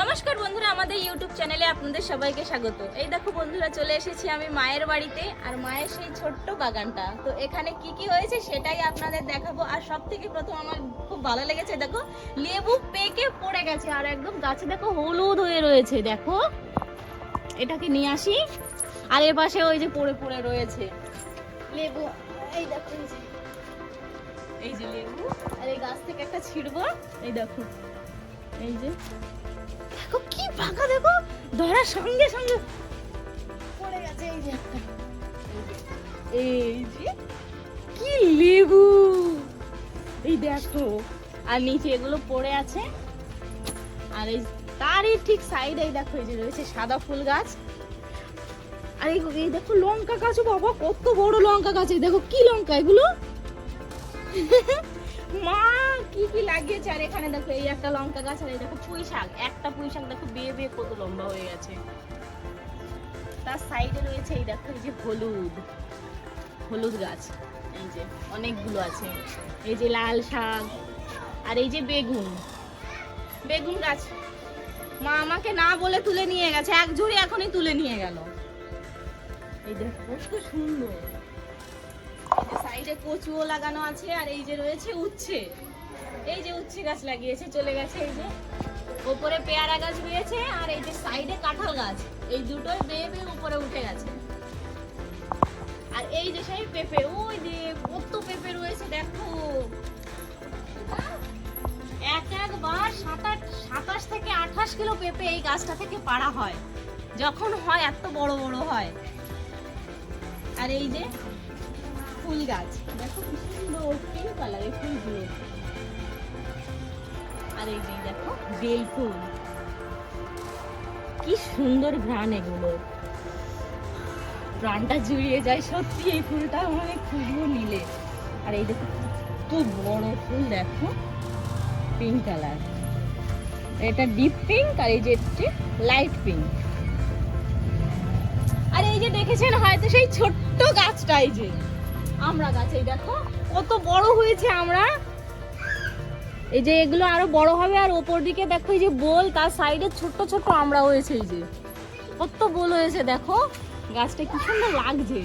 নমস্কার বন্ধুরা, আমাদের ইউটিউব চ্যানেলে আপনাদের সবাইকে স্বাগত। এই দেখো বন্ধুরা, চলে এসেছি আমি মায়ের বাড়িতে, আর মায়ের সেই ছোট্ট বাগানটা। তো এখানে কি কি হয়েছে সেটাই আপনাদের দেখাবো। আর সব থেকে প্রথম আমার খুব ভালো লেগেছে, দেখো, লেবু পেকে পড়ে গেছে, আর একদম গাছে দেখো হলুদ হয়ে রয়েছে, দেখো। এটাকে নিয়ে আসি। আর এর পাশে ওই যে পড়ে পড়ে রয়েছে লেবু। এই দেখো এই যে লেবু। আর এই গাছ থেকে একটা ছিড়বো। এই দেখো। এই যে। ফাঁকা দেখো? ধরার সঙ্গে সঙ্গে পড়ে গেছে, এই যে এই যে কি লেবু। এই দেখো, আর নিচে এগুলো পড়ে আছে। আর এই তারই ঠিক সাইডে দেখো, এই যে রয়েছে সাদা ফুল গাছ। আর এই দেখো লঙ্কা গাছ, বাবা, কত বড় লঙ্কা গাছ দেখো কি লঙ্কা এগুলো? কি কি লাগিয়েছে? আর এখানে দেখো, এই একটা লঙ্কা গাছ আর এই দেখো পুঁই শাক। একটা পুঁই শাক দেখো বেয়ে বেয়ে কত লম্বা হয়ে গেছে। তার সাইডে রয়েছে এই দেখো, এই যে হলুদ হলুদ গাছ। এই যে অনেকগুলো আছে। এই যে লাল শাক আর এই যে বেগুন। বেগুন গাছ। মা আমাকে না বলে তুলে নিয়ে গেছে এক ঝুড়ি এখনই তুলে নিয়ে গেল। এই দেখো, কত সুন্দর। সাইডে কচুও লাগানো আছে আর এই যে রয়েছে উচ্ছে। এই যে উচ্ছে গাছ লাগিয়েছে, চলে গেছে এই যে। ওপরে পেয়ারা গাছ হয়েছে আর এই যে সাইডে কাঁঠাল গাছ। এই দুটোই বেয়ে বেয়ে উপরে উঠে গেছে। আর এই যে সেই পেঁপে, ওই যে কত পেঁপে রয়েছে, দেখো। এক একবার সাতাশ সাতাশ থেকে আঠাশ কিলো পেঁপে এই গাছটা থেকে পাড়া হয়। যখন হয়, এত বড় বড় হয়। আর এই যে ফুল গাছ, দেখো কি সুন্দর পিঙ্ক কালারের ফুলগুলো। আর এই যে দেখো বেল ফুল কি সুন্দর ঘ্রাণ এগুলো। প্রাণটা জুড়িয়ে যায়, সত্যি এই ফুলটা মানে খুবই নিলে। আর এই দেখো, কত বড় ফুল, দেখো। পিঙ্ক কালার এটা ডিপ পিঙ্ক আর এই যে লাইট পিঙ্ক আর এই যে দেখেছেন, হয়তো সেই ছোট্ট গাছটা, এই যে। আমরা গাছ, এই দেখো, কত বড় হয়েছে আমরা। এই যে এগুলো আরও বড় হবে আর ওপর দিকে দেখো এই যে বোল, তার সাইডে ছোট্ট ছোট্ট আমরা হয়েছে এই যে। কত বোল হয়েছে দেখো, গাছটা কি সুন্দর লাগছে।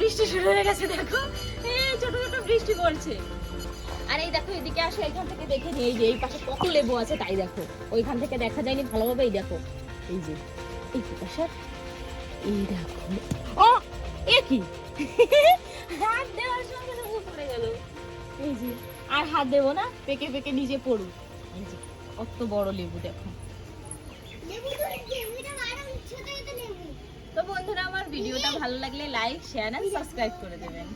বৃষ্টি শুরু হয়ে গেছে, দেখো। ছোট ছোট বৃষ্টি পড়ছে। আর এই দেখো, এদিকে আসো, এখান থেকে দেখে নি এই যে এই পাশে কত লেবু আছে, তাই দেখো। ওইখান থেকে দেখা যায়নি ভালোভাবে এই দেখো। এই যে এই এই দেখো। ও এ কি? হাত দেওয়ার সঙ্গে সঙ্গে পড়ে গেল। এই যে আর হাত দেবো না পেকে পেকে নিজে পড়ুক। এই যে কত বড় লেবু দেখো। তো বন্ধুরা আমার ভিডিওটা ভালো লাগলে লাইক শেয়ার এন্ড সাবস্ক্রাইব করে দেবেন।